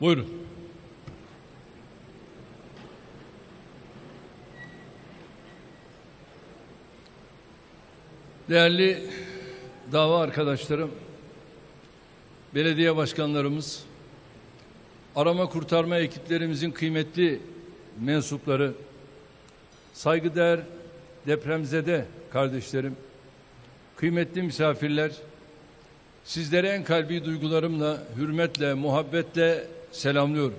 Buyurun. Değerli dava arkadaşlarım, belediye başkanlarımız, arama kurtarma ekiplerimizin kıymetli mensupları, saygıdeğer depremzede kardeşlerim, kıymetli misafirler, sizlere en kalbi duygularımla, hürmetle, muhabbetle selamlıyorum.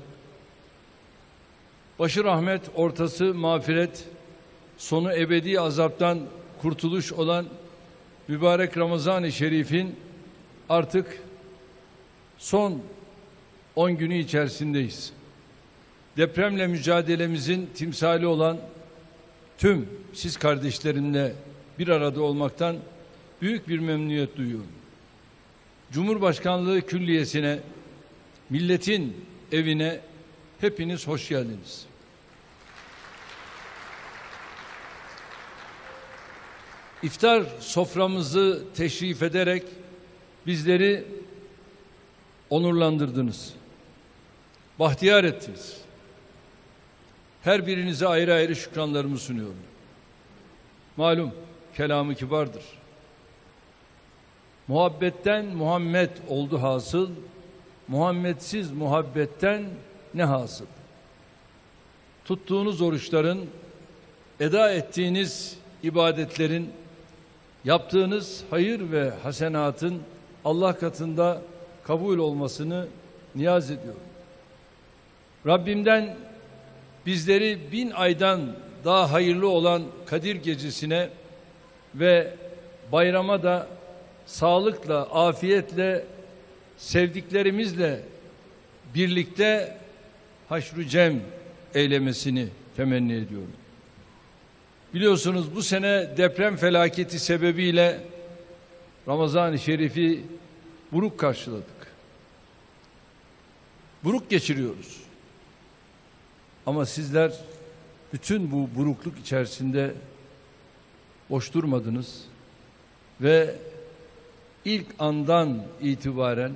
Başı rahmet, ortası mağfiret, sonu ebedi azaptan kurtuluş olan mübarek Ramazan-ı Şerif'in artık son 10 günü içerisindeyiz. Depremle mücadelemizin timsali olan tüm siz kardeşlerimle bir arada olmaktan büyük bir memnuniyet duyuyorum. Cumhurbaşkanlığı Külliyesi'ne, milletin evine hepiniz hoş geldiniz. İftar soframızı teşrif ederek bizleri onurlandırdınız. Bahtiyar ettiniz. Her birinize ayrı ayrı şükranlarımı sunuyorum. Malum kelamı kibardır. Muhabbetten Muhammed oldu hasıl, Muhammedsiz muhabbetten ne hasıl? Tuttuğunuz oruçların, eda ettiğiniz ibadetlerin, yaptığınız hayır ve hasenatın Allah katında kabul olmasını niyaz ediyorum. Rabbimden bizleri bin aydan daha hayırlı olan Kadir Gecesi'ne ve bayrama da sağlıkla, afiyetle, sevdiklerimizle birlikte haşru cem eylemesini temenni ediyorum. Biliyorsunuz bu sene deprem felaketi sebebiyle Ramazan-ı Şerif'i buruk karşıladık. Buruk geçiriyoruz. Ama sizler bütün bu burukluk içerisinde boş durmadınız ve ilk andan itibaren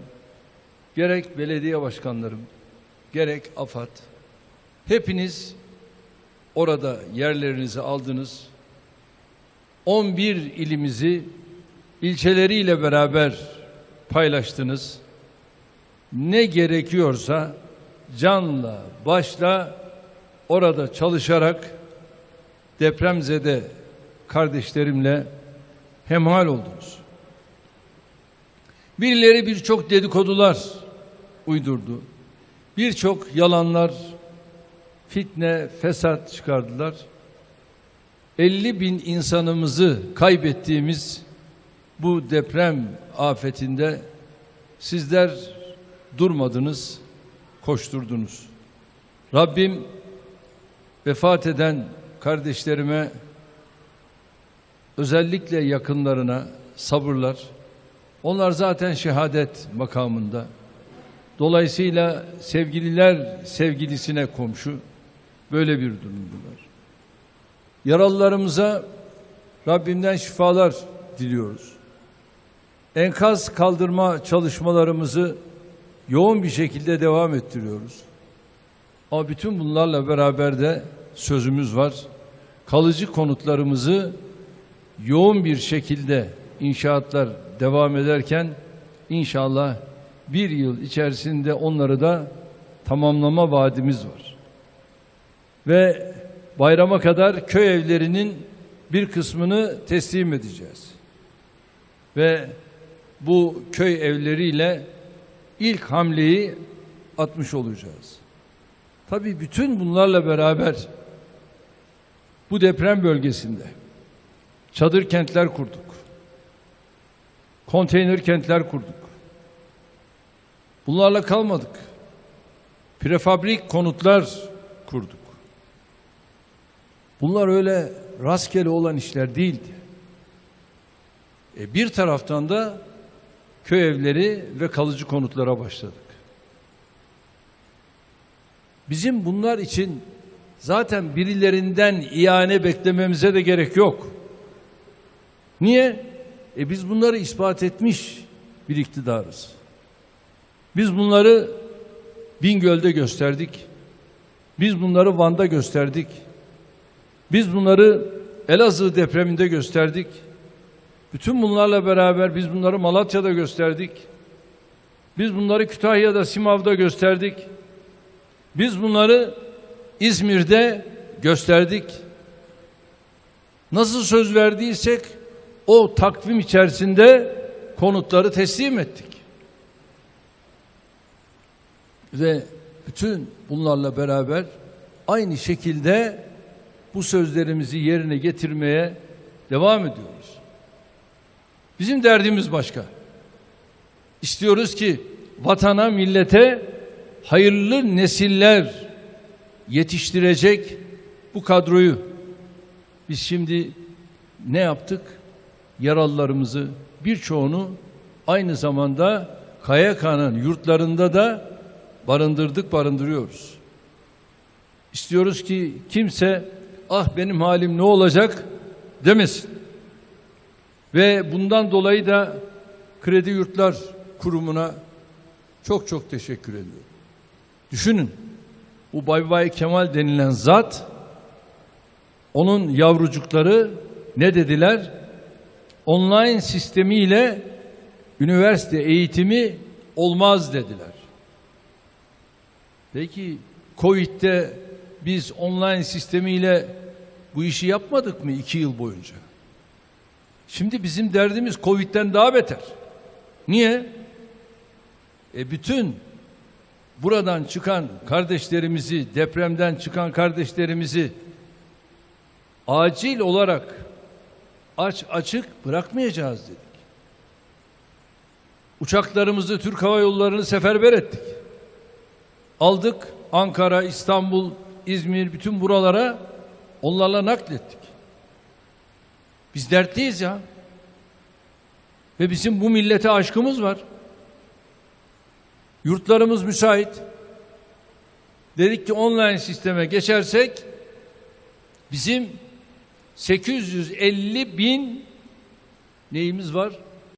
gerek belediye başkanlarım, gerek AFAD hepiniz orada yerlerinizi aldınız. 11 ilimizi ilçeleriyle beraber paylaştınız. Ne gerekiyorsa canla başla orada çalışarak depremzede kardeşlerimle hemhal oldunuz. Birileri birçok dedikodular uydurdu. Birçok yalanlar, fitne, fesat çıkardılar. 50 bin insanımızı kaybettiğimiz bu deprem afetinde sizler durmadınız, koşturdunuz. Rabbim vefat eden kardeşlerime özellikle yakınlarına sabırlar. Onlar zaten şehadet makamında. Dolayısıyla sevgililer sevgilisine komşu böyle bir durumdular. Yaralılarımıza Rabbimden şifalar diliyoruz. Enkaz kaldırma çalışmalarımızı yoğun bir şekilde devam ettiriyoruz. Ama bütün bunlarla beraber de sözümüz var. Kalıcı konutlarımızı yoğun bir şekilde inşaatlar devam ederken inşallah bir yıl içerisinde onları da tamamlama vaadimiz var. Ve bayrama kadar köy evlerinin bir kısmını teslim edeceğiz. Ve bu köy evleriyle ilk hamleyi atmış olacağız. Tabii bütün bunlarla beraber bu deprem bölgesinde çadır kentler kurduk. Konteyner kentler kurduk. Bunlarla kalmadık. Prefabrik konutlar kurduk. Bunlar öyle rastgele olan işler değildi. E bir taraftan da köy evleri ve kalıcı konutlara başladık. Bizim bunlar için zaten birilerinden iane beklememize de gerek yok. Niye? E biz bunları ispat etmiş bir iktidarız. Biz bunları Bingöl'de gösterdik. Biz bunları Van'da gösterdik. Biz bunları Elazığ depreminde gösterdik. Bütün bunlarla beraber biz bunları Malatya'da gösterdik. Biz bunları Kütahya'da, Simav'da gösterdik. Biz bunları İzmir'de gösterdik. Nasıl söz verdiysek o takvim içerisinde konutları teslim ettik. Ve bütün bunlarla beraber aynı şekilde bu sözlerimizi yerine getirmeye devam ediyoruz. Bizim derdimiz başka. İstiyoruz ki vatana, millete hayırlı nesiller yetiştirecek bu kadroyu biz şimdi ne yaptık? Yaralılarımızı birçoğunu aynı zamanda KYK'nın yurtlarında da barındırdık, barındırıyoruz. İstiyoruz ki kimse ah benim halim ne olacak demesin. Ve bundan dolayı da Kredi Yurtlar Kurumu'na çok çok teşekkür ediyorum. Düşünün bu Bay Bay Kemal denilen zat onun yavrucukları ne dediler? Online sistemiyle üniversite eğitimi olmaz dediler. Peki Covid'de biz online sistemiyle bu işi yapmadık mı iki yıl boyunca? Şimdi bizim derdimiz Covid'den daha beter. Niye? E bütün buradan çıkan kardeşlerimizi, depremden çıkan kardeşlerimizi acil olarak aç açık bırakmayacağız dedik. Uçaklarımızı Türk Hava Yolları'nı seferber ettik. Aldık Ankara, İstanbul, İzmir bütün buralara onlarla naklettik. Biz dertliyiz ya. Ve bizim bu millete aşkımız var. Yurtlarımız müsait. Dedik ki online sisteme geçersek bizim 850 bin neyimiz var?